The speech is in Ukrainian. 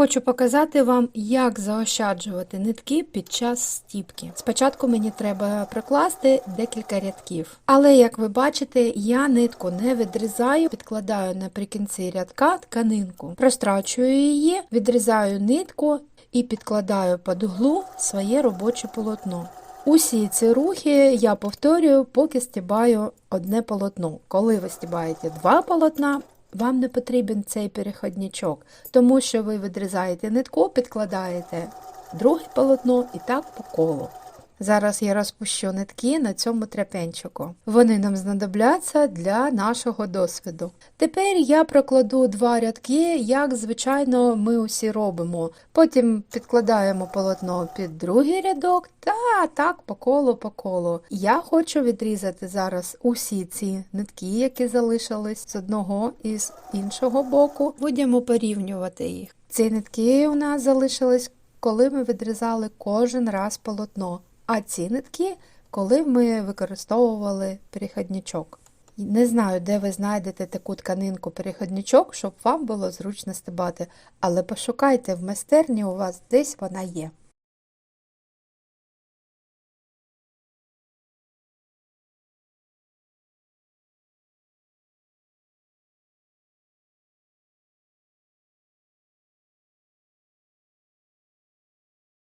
Хочу показати вам, як заощаджувати нитки під час стіпки. Спочатку мені треба прокласти декілька рядків. Але, як ви бачите, я нитку не відрізаю, підкладаю наприкінці рядка тканинку, прострачую її, відрізаю нитку і підкладаю під углу своє робоче полотно. Усі ці рухи я повторюю, поки стібаю одне полотно. Коли ви стібаєте два полотна, вам не потрібен цей переходничок, тому що ви відрізаєте нитку, підкладаєте друге полотно і так по колу. Зараз я розпущу нитки на цьому тряпенчику. Вони нам знадобляться для нашого досвіду. Тепер я прокладу два рядки, як звичайно ми усі робимо. Потім підкладаємо полотно під другий рядок та так по колу по колу. Я хочу відрізати зараз усі ці нитки, які залишились з одного і з іншого боку. Будемо порівнювати їх. Ці нитки у нас залишились, коли ми відрізали кожен раз полотно. А ці нитки, коли ми використовували переходничок. Не знаю, де ви знайдете таку тканинку переходничок, щоб вам було зручно стебати, але пошукайте в майстерні, у вас десь вона є.